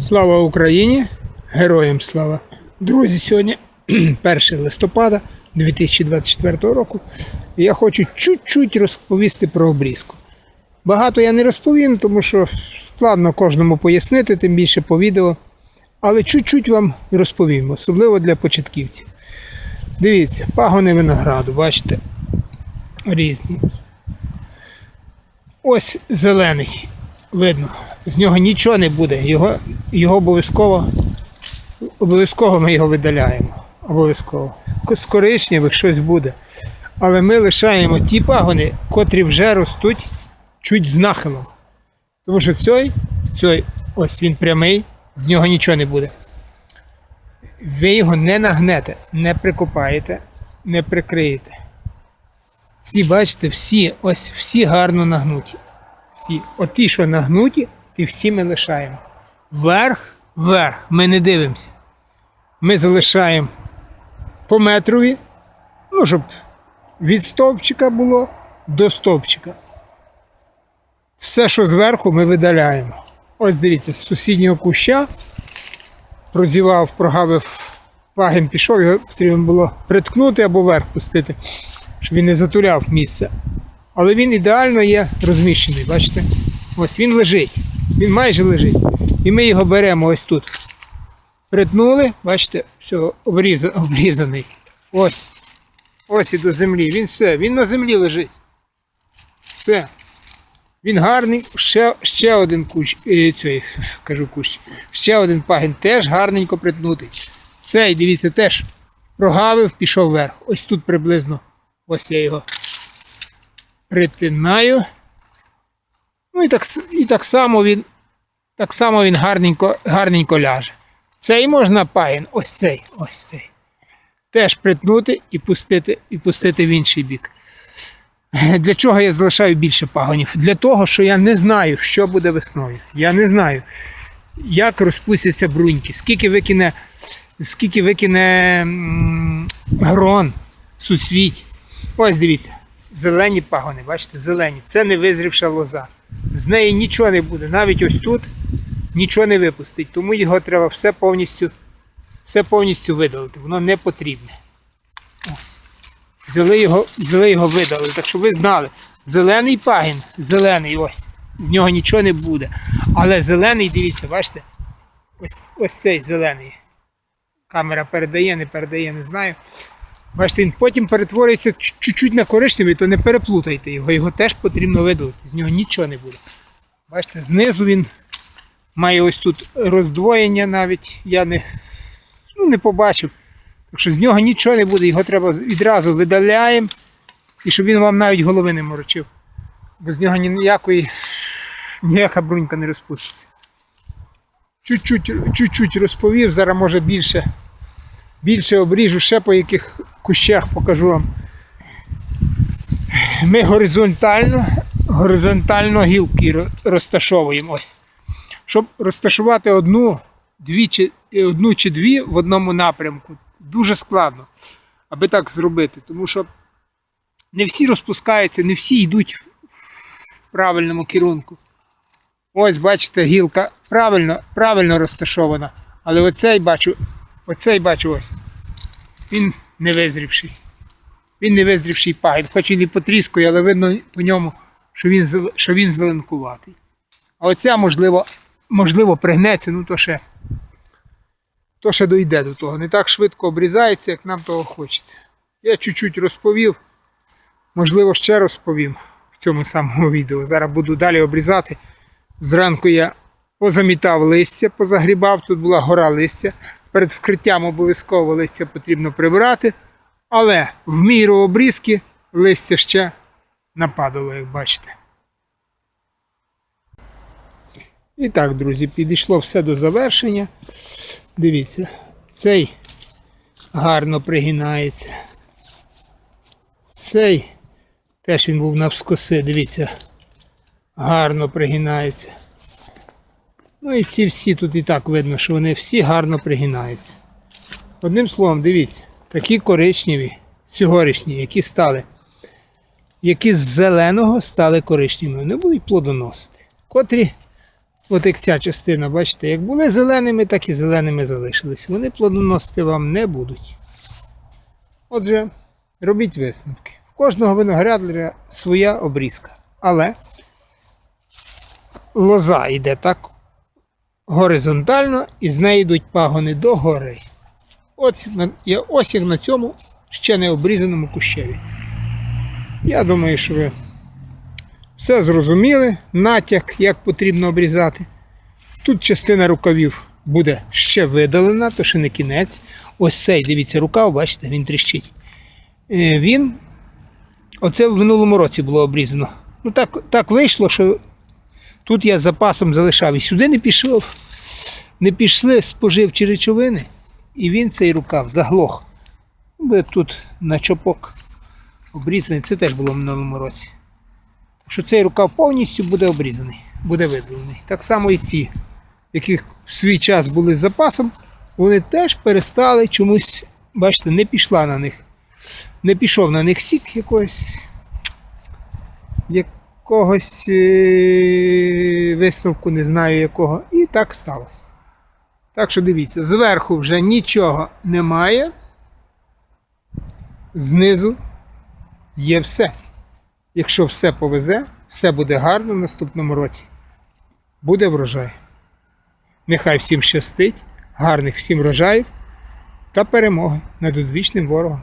Слава Україні! Героям слава! Друзі, сьогодні 1 листопада 2024 року. Я хочу чуть-чуть розповісти про обрізку. Багато я не розповім, тому що складно кожному пояснити, тим більше по відео. Але чуть-чуть вам розповім, особливо для початківців. Дивіться, пагони винограду, бачите? Різні. Ось зелений. Видно, з нього нічого не буде. Його, його обов'язково, обов'язково ми його видаляємо. Обов'язково. З коричневих щось буде. Але ми лишаємо ті пагони, котрі вже ростуть чуть з нахилом. Тому що цей, цей ось він прямий, з нього нічого не буде. Ви його не нагнете, не прикопаєте, не прикриєте. Ці, бачите, всі, ось всі гарно нагнуті. Всі. От ті, що нагнуті, ті всі ми лишаємо. Вверх, вверх, ми не дивимося. Ми залишаємо по метрові, ну, щоб від стовпчика було до стовпчика. Все, що зверху, ми видаляємо. Ось дивіться, з сусіднього куща прозівав, прогавив пагін, пішов, його потрібно було приткнути або вверх пустити, щоб він не затуляв місце. Але він ідеально є розміщений, бачите? Ось він лежить. Він майже лежить. І ми його беремо ось тут. Притнули, бачите, все, обріза- обрізаний. Ось. Ось і до землі. Він все, він на землі лежить. Все. Він гарний. Ще, ще один кущ, е, цей, кажу кущ, ще один пагін теж гарненько притнутий. Цей, дивіться, теж прогавив, пішов вверх. Ось тут приблизно. Ось я його притинаю. Ну і так, і так само він, так само він гарненько, гарненько ляже. Цей можна пагін, ось цей, ось цей. Теж притнути і пустити, і пустити в інший бік. Для чого я залишаю більше пагонів? Для того, що я не знаю, що буде весною. Я не знаю, як розпустяться бруньки, скільки викине, скільки викине грон, суцвіть. Ось дивіться, зелені пагони, бачите, зелені. Це не визрівша лоза. З неї нічого не буде. Навіть ось тут нічого не випустить. Тому його треба все повністю, все повністю видалити. Воно не потрібне. Ось. Взяли його, взяли його видали. Так що ви знали, зелений пагін, зелений ось. З нього нічого не буде. Але зелений, дивіться, бачите? Ось, ось цей зелений. Камера передає, не передає, не знаю. Бачите, він потім перетворюється чуть- чуть-чуть на коричневий, то не переплутайте його. Його теж потрібно видалити. З нього нічого не буде. Бачите, знизу він має ось тут роздвоєння навіть. Я не, ну, не побачив. Так що з нього нічого не буде, його треба відразу видаляємо. І щоб він вам навіть голови не морочив. Бо з нього ніякої, ніяка брунька не розпуститься. Чуть-чуть розповів, зараз може більше, більше обріжу, ще по яких кущах покажу вам. Ми горизонтально, горизонтально гілки розташовуємо. Щоб розташувати одну, дві чи, е, одну чи дві в одному напрямку, дуже складно, аби так зробити. Тому що не всі розпускаються, не всі йдуть в правильному керунку. Ось, бачите, гілка правильно, правильно розташована. Але оцей бачу, оцей бачу ось. Він не визрівший. Він не визрівший пагін, хоч він і потріскує, але видно по ньому, що він, що він зеленкуватий. А оця, можливо, можливо, пригнеться, ну то ще, то ще дойде до того. Не так швидко обрізається, як нам того хочеться. Я чуть-чуть розповів, можливо, ще розповім в цьому самому відео. Зараз буду далі обрізати. Зранку я позамітав листя, позагрібав, тут була гора листя. Перед вкриттям обов'язково листя потрібно прибирати. Але в міру обрізки листя ще нападало, як бачите. І так, друзі, підійшло все до завершення. Дивіться, цей гарно пригинається. Цей теж він був навскоси, дивіться, гарно пригинається. Ну і ці всі тут і так видно, що вони всі гарно пригинаються. Одним словом, дивіться, такі коричневі, цьогорічні, які стали, які з зеленого стали коричневими, вони будуть плодоносити. Котрі От як ця частина, бачите, як були зеленими, так і зеленими залишились. Вони плодоносити вам не будуть. Отже, робіть висновки. В кожного виноградаря своя обрізка. Але лоза йде так горизонтально, і з неї йдуть пагони до гори. Ось, ось як на цьому ще не обрізаному кущеві. Я думаю, що ви все зрозуміли, натяк, як потрібно обрізати. Тут частина рукавів буде ще видалена, то ще не кінець. Ось цей, дивіться, рукав, бачите, він тріщить. Е, Він, оце в минулому році було обрізано. Ну так, так вийшло, що тут я з запасом залишав. І сюди не пішов, не пішли споживчі речовини, і він цей рукав заглох. Тут на чопок обрізаний. Це теж було в минулому році. Так що цей рукав повністю буде обрізаний, буде видалений. Так само і ці, яких в свій час були з запасом, вони теж перестали чомусь, бачите, не пішла на них. Не пішов на них сік якогось, якогось е, висновку, не знаю якого. І так сталося. Так що дивіться, зверху вже нічого немає. Знизу є все. Якщо все повезе, все буде гарно в наступному році. Буде врожай. Нехай всім щастить, гарних всім врожаїв та перемоги над одвічним ворогом.